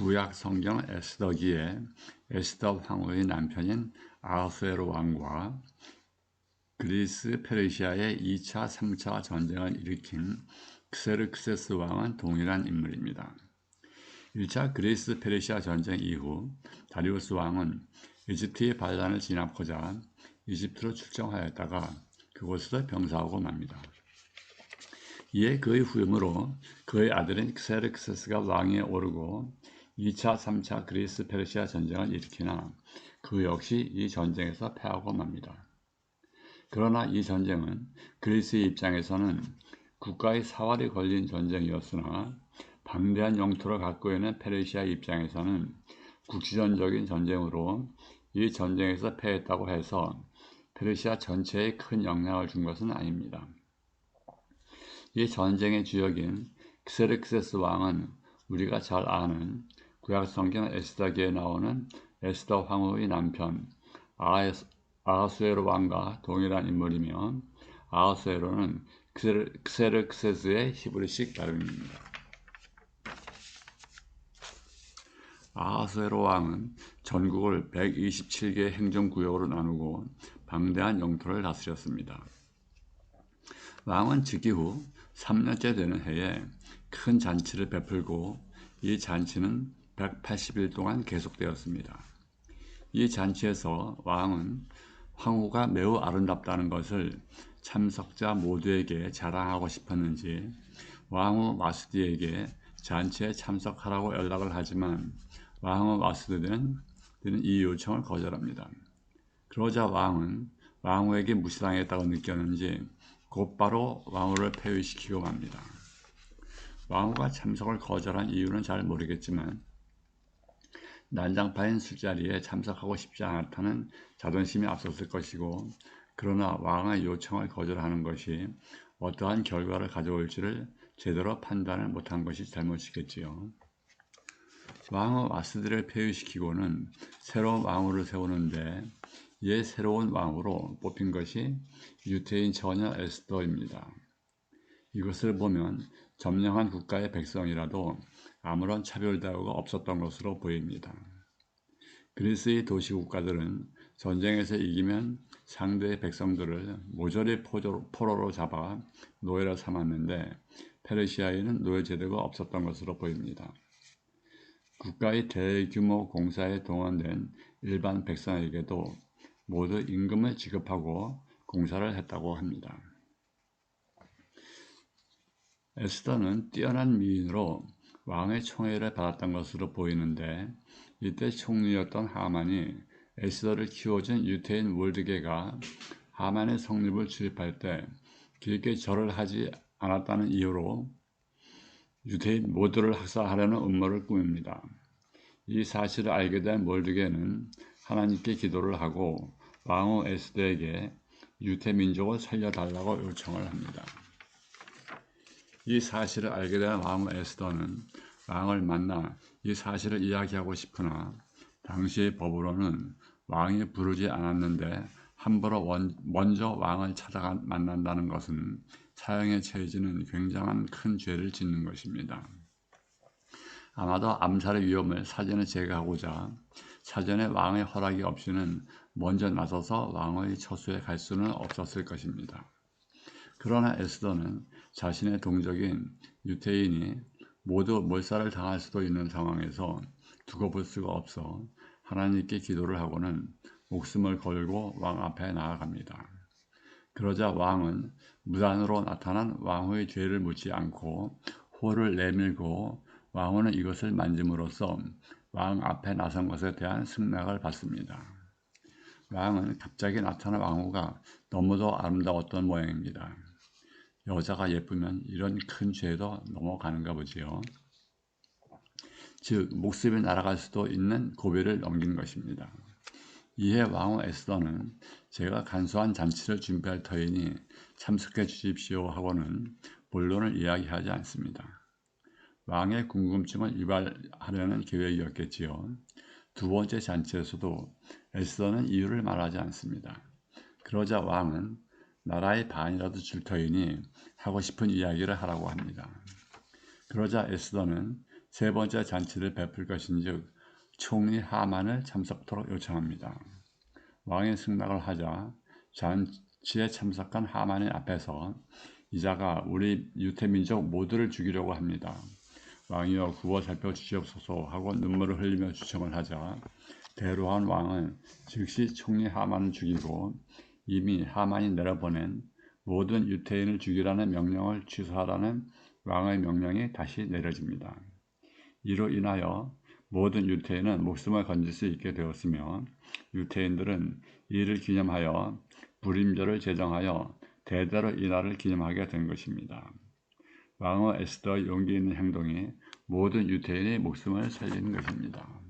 구약 성경 에스더기에 에스더 황후의 남편인 아하수에로 왕과 그리스 페르시아의 2차, 3차 전쟁을 일으킨 크세르크세스 왕은 동일한 인물입니다. 1차 그리스 페르시아 전쟁 이후 다리우스 왕은 이집트의 반란을 진압하자 이집트로 출정하였다가 그곳에서 병사하고 맙니다. 이에 그의 후임으로 그의 아들인 크세르크세스가 왕위에 오르고 2차, 3차 그리스 페르시아 전쟁을 일으키나 그 역시 이 전쟁에서 패하고 맙니다. 그러나 이 전쟁은 그리스의 입장에서는 국가의 사활이 걸린 전쟁이었으나 방대한 영토를 갖고 있는 페르시아 입장에서는 국지전적인 전쟁으로 이 전쟁에서 패했다고 해서 페르시아 전체에 큰 영향을 준 것은 아닙니다. 이 전쟁의 주역인 크세르크세스 왕은 우리가 잘 아는 구약 성경 에스더기에 나오는 에스더 황후의 남편 아하수에로 왕과 동일한 인물이며 아하수에로는 크세르크세스의 히브리식 발음입니다. 아하수에로 왕은 전국을 127개 행정구역으로 나누고 방대한 영토를 다스렸습니다. 왕은 즉위 후 3년째 되는 해에 큰 잔치를 베풀고 이 잔치는 180일 동안 계속되었습니다. 이 잔치에서 왕은 황후가 매우 아름답다는 것을 참석자 모두에게 자랑하고 싶었는지 왕후 마스디에게 잔치에 참석하라고 연락을 하지만 왕후 마스디는 이 요청을 거절합니다. 그러자 왕은 왕후에게 무시당했다고 느꼈는지 곧바로 왕후를 폐위시키고 맙니다. 왕후가 참석을 거절한 이유는 잘 모르겠지만 난장파인 술자리에 참석하고 싶지 않았다는 자존심이 앞섰을 것이고 그러나 왕의 요청을 거절하는 것이 어떠한 결과를 가져올지를 제대로 판단을 못한 것이 잘못이겠지요. 왕후 와스들을 폐위시키고는 새로운 왕후를 세우는데 이에 새로운 왕으로 뽑힌 것이 유태인 처녀 에스더입니다. 이것을 보면 점령한 국가의 백성이라도 아무런 차별 대우가 없었던 것으로 보입니다. 그리스의 도시 국가들은 전쟁에서 이기면 상대의 백성들을 모조리 포로로 잡아 노예로 삼았는데 페르시아에는 노예 제도가 없었던 것으로 보입니다. 국가의 대규모 공사에 동원된 일반 백성에게도 모두 임금을 지급하고 공사를 했다고 합니다. 에스더는 뛰어난 미인으로 왕의 총애를 받았던 것으로 보이는데 이때 총리였던 하만이 에스더를 키워준 유태인 월드게가 하만의 성립을 주입할 때 길게 절을 하지 않았다는 이유로 유태인 모두를 학살하려는 음모를 꾸밉니다. 이 사실을 알게 된 몰드게는 하나님께 기도를 하고 왕후 에스더에게 유태 민족을 살려달라고 요청을 합니다. 이 사실을 알게 된 왕후 에스더는 왕을 만나 이 사실을 이야기하고 싶으나 당시의 법으로는 왕이 부르지 않았는데 함부로 원, 먼저 왕을 찾아가 만난다는 것은 사형에 처해지는 굉장한 큰 죄를 짓는 것입니다. 아마도 암살의 위험을 사전에 제거하고자 사전에 왕의 허락이 없이는 먼저 나서서 왕의 처수에 갈 수는 없었을 것입니다. 그러나 에스더는 자신의 동족인 유태인이 모두 몰살을 당할 수도 있는 상황에서 두고 볼 수가 없어 하나님께 기도를 하고는 목숨을 걸고 왕 앞에 나아갑니다. 그러자 왕은 무단으로 나타난 왕후의 죄를 묻지 않고 호를 내밀고 왕후는 이것을 만짐으로써 왕 앞에 나선 것에 대한 승낙을 받습니다. 왕은 갑자기 나타난 왕후가 너무도 아름다웠던 모양입니다. 여자가 예쁘면 이런 큰 죄도 넘어가는가 보지요. 즉 목숨이 날아갈 수도 있는 고비를 넘긴 것입니다. 이에 왕후 에스더는 제가 간소한 잔치를 준비할 터이니 참석해 주십시오 하고는 본론을 이야기하지 않습니다. 왕의 궁금증을 유발하려는 계획이었겠지요. 두 번째 잔치에서도 에스더는 이유를 말하지 않습니다. 그러자 왕은 나라의 반이라도 줄 터이니 하고 싶은 이야기를 하라고 합니다. 그러자 에스더는 세 번째 잔치를 베풀 것인즉 총리 하만을 참석토록 요청합니다. 왕이 승낙을 하자 잔치에 참석한 하만의 앞에서 이자가 우리 유태민족 모두를 죽이려고 합니다. 왕이여 구워 살펴 주시옵소서 하고 눈물을 흘리며 주청을 하자 대로한 왕은 즉시 총리 하만을 죽이고 이미 하만이 내려보낸 모든 유태인을 죽이라는 명령을 취소하라는 왕의 명령이 다시 내려집니다. 이로 인하여 모든 유태인은 목숨을 건질 수 있게 되었으며 유태인들은 이를 기념하여 불임절을 제정하여 대대로 이날을 기념하게 된 것입니다. 왕후 에스더의 용기 있는 행동이 모든 유태인의 목숨을 살리는 것입니다.